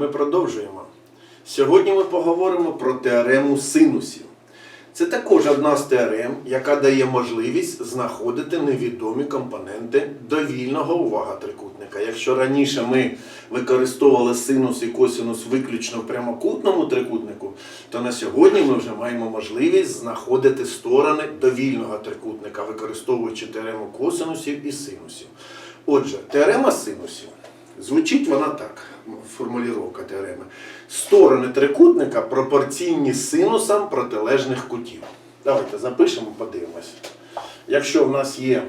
Ми продовжуємо. Сьогодні ми поговоримо про теорему синусів. Це також одна з теорем, яка дає можливість знаходити невідомі компоненти довільного увага трикутника. Якщо раніше ми використовували синус і косинус виключно в прямокутному трикутнику, то на сьогодні ми вже маємо можливість знаходити сторони довільного трикутника, використовуючи теорему косинусів і синусів. Отже, теорема синусів. Звучить вона так, формулювання теореми. Сторони трикутника пропорційні синусам протилежних кутів. Давайте запишемо, подивимось. Якщо в нас є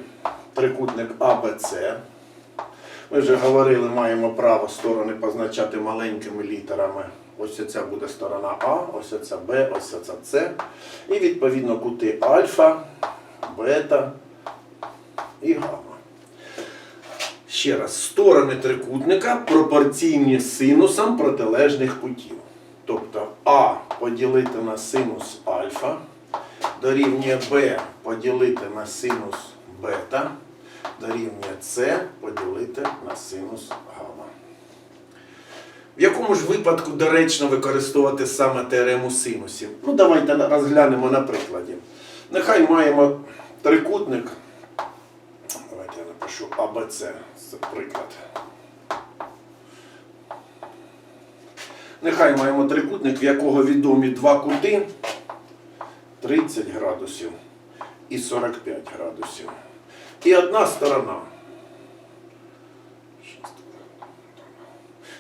трикутник АБЦ, ми вже говорили, маємо право сторони позначати маленькими літерами. Ось ця буде сторона А, ось ця Б, ось ця С. І відповідно кути альфа, бета і гамма. Ще раз, сторони трикутника пропорційні синусам протилежних кутів. Тобто А поділити на синус альфа, дорівнює Б поділити на синус бета, дорівнює С поділити на синус гамма. В якому ж випадку доречно використовувати саме теорему синусів? Ну, давайте розглянемо на прикладі. Нехай маємо трикутник. Давайте я напишу АБЦ. Це приклад. Нехай маємо трикутник, в якого відомі два кути 30 градусів і 45 градусів. І одна сторона.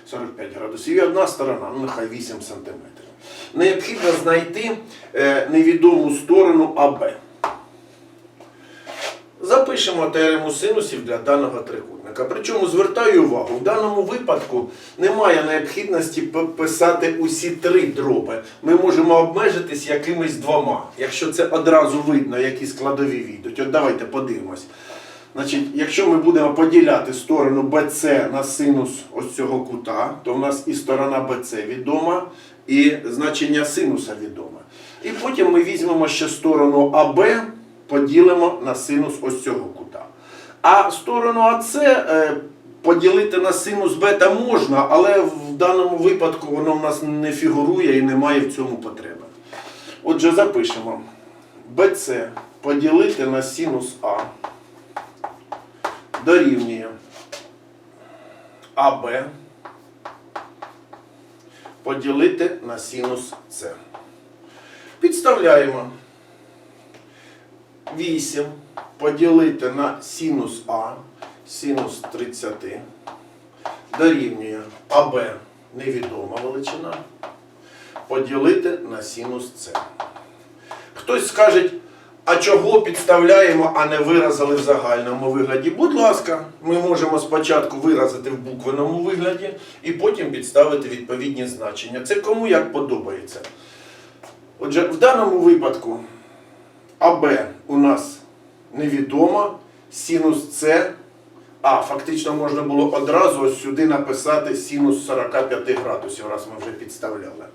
45 градусів. І одна сторона, ну нехай 8 сантиметрів. Необхідно знайти е, невідому сторону АБ. Запишемо теорему синусів для даного трикутника. Причому звертаю увагу, в даному випадку немає необхідності писати усі три дроби. Ми можемо обмежитись якимись двома, якщо це одразу видно, які складові війдуть. От давайте подивимось. Значить, якщо ми будемо поділяти сторону BC на синус ось цього кута, то в нас і сторона BC відома, і значення синуса відоме. І потім ми візьмемо ще сторону АБ, поділимо на синус ось цього кута. А сторону АС е, поділити на синус бета можна, але в даному випадку воно в нас не фігурує і немає в цьому потреби. Отже, запишемо BC поділити на синус А дорівнює АБ поділити на синус С. Підставляємо 8 поділити на синус А, синус 30 дорівнює АБ невідома величина, поділити на синус С. Хтось скаже, а чого підставляємо, а не виразили в загальному вигляді? Будь ласка, ми можемо спочатку виразити в буквеному вигляді і потім підставити відповідні значення. Це кому як подобається. Отже, в даному випадку АБ у нас невідомо, синус С. А, фактично можна було одразу ось сюди написати синус 45 градусів, раз ми вже підставляли.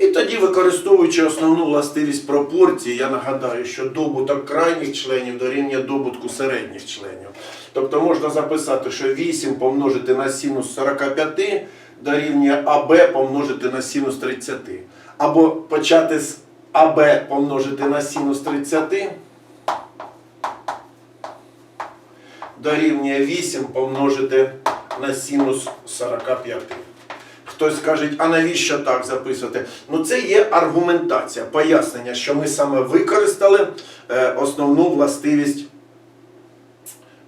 І тоді, використовуючи основну властивість пропорції, я нагадаю, що добуток крайніх членів дорівнює добутку середніх членів. Тобто можна записати, що 8 помножити на синус 45 дорівнює АБ помножити на синус 30. Або почати з АБ помножити на синус 30 дорівнює 8 помножити на синус 45. Хтось каже, а навіщо так записувати? Ну це є аргументація, пояснення, що ми саме використали е, основну властивість.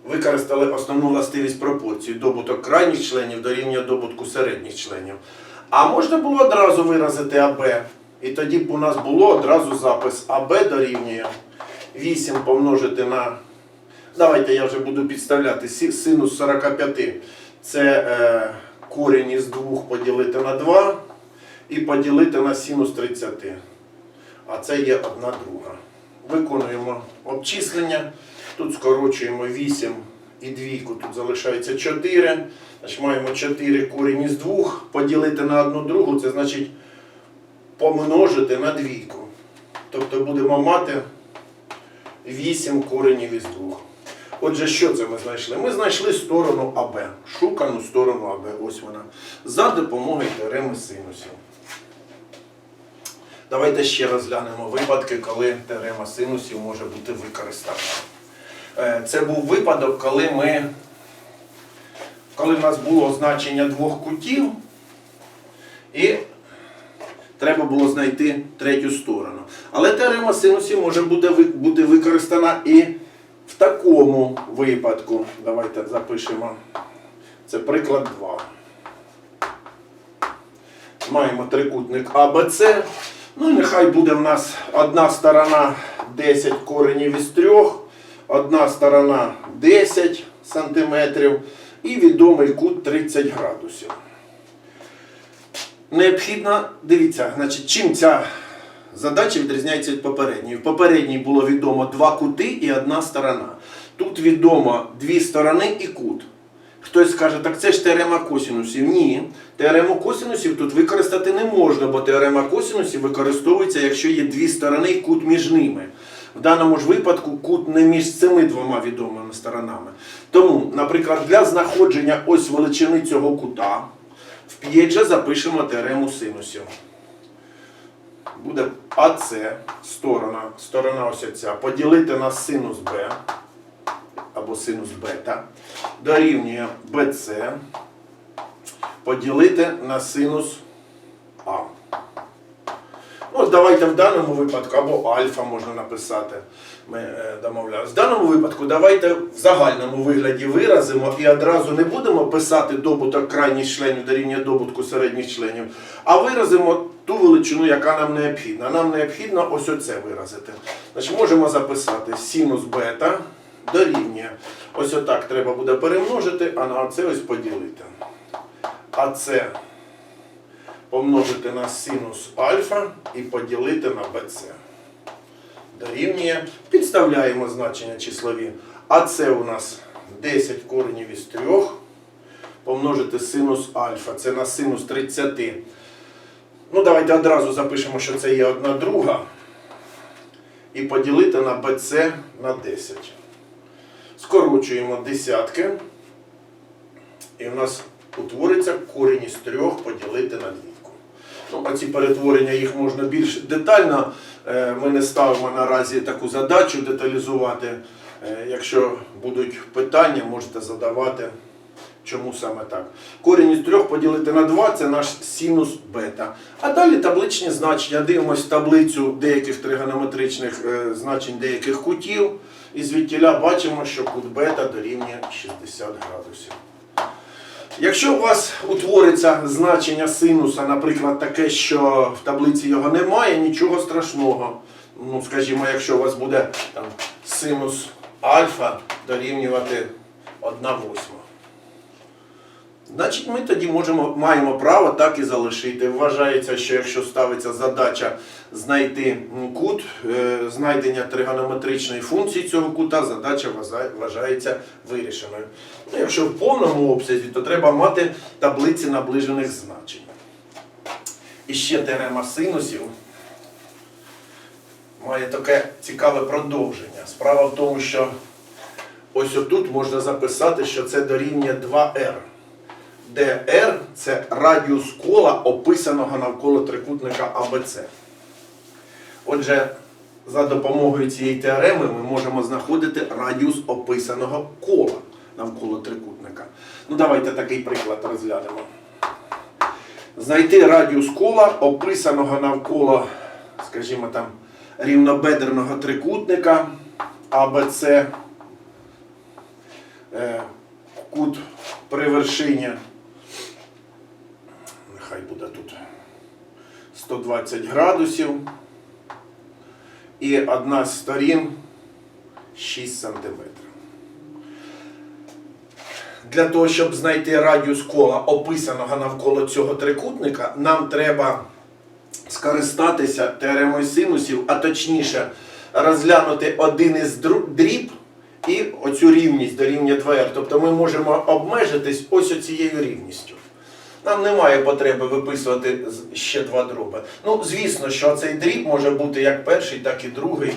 Використали основну властивість пропорції. Добуток крайніх членів дорівнює добутку середніх членів. А можна було одразу виразити АБ. І тоді б у нас було одразу запис АБ дорівнює 8 помножити на. Давайте я вже буду підставляти синус 45. Це е, корінь із 2 поділити на 2 і поділити на синус 30. А це є одна друга. Виконуємо обчислення. Тут скорочуємо 8 і двійку, тут залишається 4. Значить, маємо 4 корінь із 2 поділити на одну другу, це значить помножити на двійку. Тобто будемо мати 8 коренів із 2. Отже, що це ми знайшли? Ми знайшли сторону АБ, шукану сторону АБ, ось вона, за допомогою теореми синусів. Давайте ще розглянемо випадки, коли теорема синусів може бути використана. Е, Це був випадок, коли ми, коли в нас було значення двох кутів, і треба було знайти третю сторону. Але теорема синусів може бути, ви- бути використана і в такому випадку. Давайте запишемо. Це приклад 2. Маємо трикутник АБЦ. Ну і нехай буде в нас одна сторона 10 коренів із 3, одна сторона 10 сантиметрів і відомий кут 30 градусів. Необхідно, дивіться, значить, чим ця задача відрізняється від попередньої. В попередній було відомо два кути і одна сторона. Тут відомо дві сторони і кут. Хтось скаже, так це ж теорема косінусів. Ні, теорему косінусів тут використати не можна, бо теорема косінусів використовується, якщо є дві сторони і кут між ними. В даному ж випадку кут не між цими двома відомими сторонами. Тому, наприклад, для знаходження ось величини цього кута в п'єдже запишемо теорему синусів. Буде АС, сторона, сторона ось ця, поділити на синус Б або синус бета дорівнює BC поділити на синус А. От давайте в даному випадку, або альфа можна написати. Ми е, домовлялися. В даному випадку давайте в загальному вигляді виразимо і одразу не будемо писати добуток крайніх членів дорівнює добутку середніх членів, а виразимо ту величину, яка нам необхідна. Нам необхідно ось оце виразити. Значить, можемо записати синус бета дорівнює. Ось отак треба буде перемножити, а на це ось поділити. А це помножити на синус альфа і поділити на bc. Дорівнює. Підставляємо значення числові. А це у нас 10 коренів із 3. Помножити синус альфа. Це на синус 30. Ну, давайте одразу запишемо, що це є одна друга. І поділити на bc на 10. Скорочуємо десятки. І в нас утвориться корінь із трьох поділити на двійку. Ну, а ці перетворення їх можна більш детально. Е, Ми не ставимо наразі таку задачу деталізувати. Е, Якщо будуть питання, можете задавати, чому саме так. Корінь із трьох поділити на 2 це наш синус бета. А далі табличні значення. Дивимось таблицю деяких тригонометричних е, значень деяких кутів. І звідтіля бачимо, що кут бета дорівнює 60 градусів. Якщо у вас утвориться значення синуса, наприклад, таке, що в таблиці його немає, нічого страшного. Ну, скажімо, якщо у вас буде там, синус альфа дорівнювати 1 восьма. Значить, ми тоді можемо, маємо право так і залишити. Вважається, що якщо ставиться задача знайти кут, е, знайдення тригонометричної функції цього кута, задача вважається вирішеною. Ну, якщо в повному обсязі, то треба мати таблиці наближених значень. І ще теорема синусів має таке цікаве продовження. Справа в тому, що ось отут можна записати, що це дорівнює 2R R – це радіус кола, описаного навколо трикутника АБЦ. Отже, за допомогою цієї теореми ми можемо знаходити радіус описаного кола навколо трикутника. Ну, давайте такий приклад розглянемо. Знайти радіус кола, описаного навколо, скажімо там, рівнобедреного трикутника АБЦ. Е, Кут при вершині нехай буде тут 120 градусів. І одна з сторін 6 сантиметрів. Для того, щоб знайти радіус кола, описаного навколо цього трикутника, нам треба скористатися теоремою синусів, а точніше розглянути один із дріб і оцю рівність дорівнює 2r. Тобто ми можемо обмежитись ось оцією рівністю. Нам немає потреби виписувати ще два дроби. Ну, звісно, що цей дріб може бути як перший, так і другий.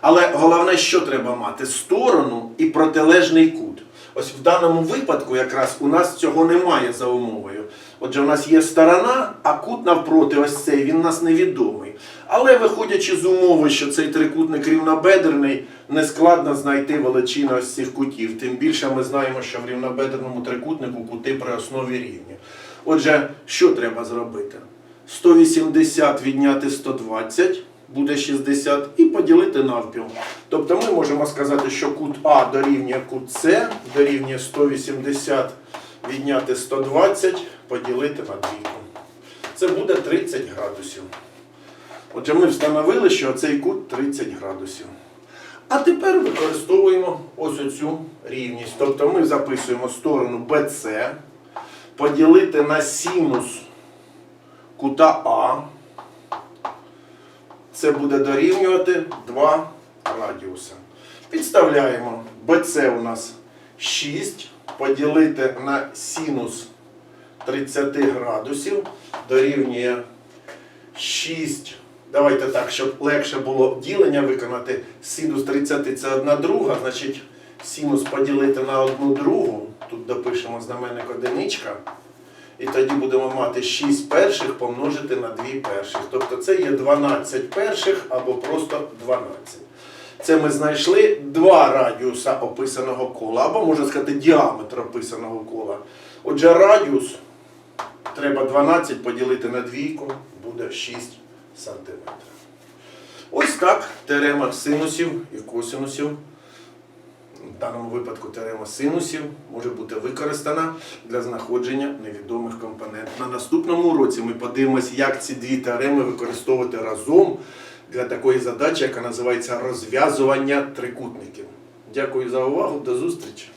Але головне, що треба мати? Сторону і протилежний кут. Ось в даному випадку якраз у нас цього немає за умовою. Отже, у нас є сторона, а кут навпроти, ось цей, він нас невідомий. Але виходячи з умови, що цей трикутник рівнобедрений, нескладно знайти величину ось цих кутів. Тим більше ми знаємо, що в рівнобедреному трикутнику кути при основі рівні. Отже, що треба зробити? 180 відняти 120 буде 60 і поділити навпіл. Тобто ми можемо сказати, що кут А дорівнює кут С, дорівнює 180 відняти 120, поділити на двійку. Це буде 30 градусів. Отже, ми встановили, що цей кут 30 градусів. А тепер використовуємо ось оцю рівність. Тобто ми записуємо сторону BC, поділити на синус кута А. Це буде дорівнювати 2 радіуса. Підставляємо BC у нас 6, поділити на синус 30 градусів дорівнює 6. Давайте так, щоб легше було ділення виконати. Синус 30 це 1 друга, значить синус поділити на 1 другу. Тут допишемо знаменник одиничка. І тоді будемо мати 6 перших помножити на 2 перших. Тобто це є 12 перших або просто 12. Це ми знайшли два радіуса описаного кола, або можна сказати діаметр описаного кола. Отже, радіус треба 12 поділити на двійку, буде 6 сантиметрів. Ось так теорема синусів і косинусів. В даному випадку теорема синусів може бути використана для знаходження невідомих компонентів. На наступному уроці ми подивимося, як ці дві теореми використовувати разом для такої задачі, яка називається розв'язування трикутників. Дякую за увагу, до зустрічі!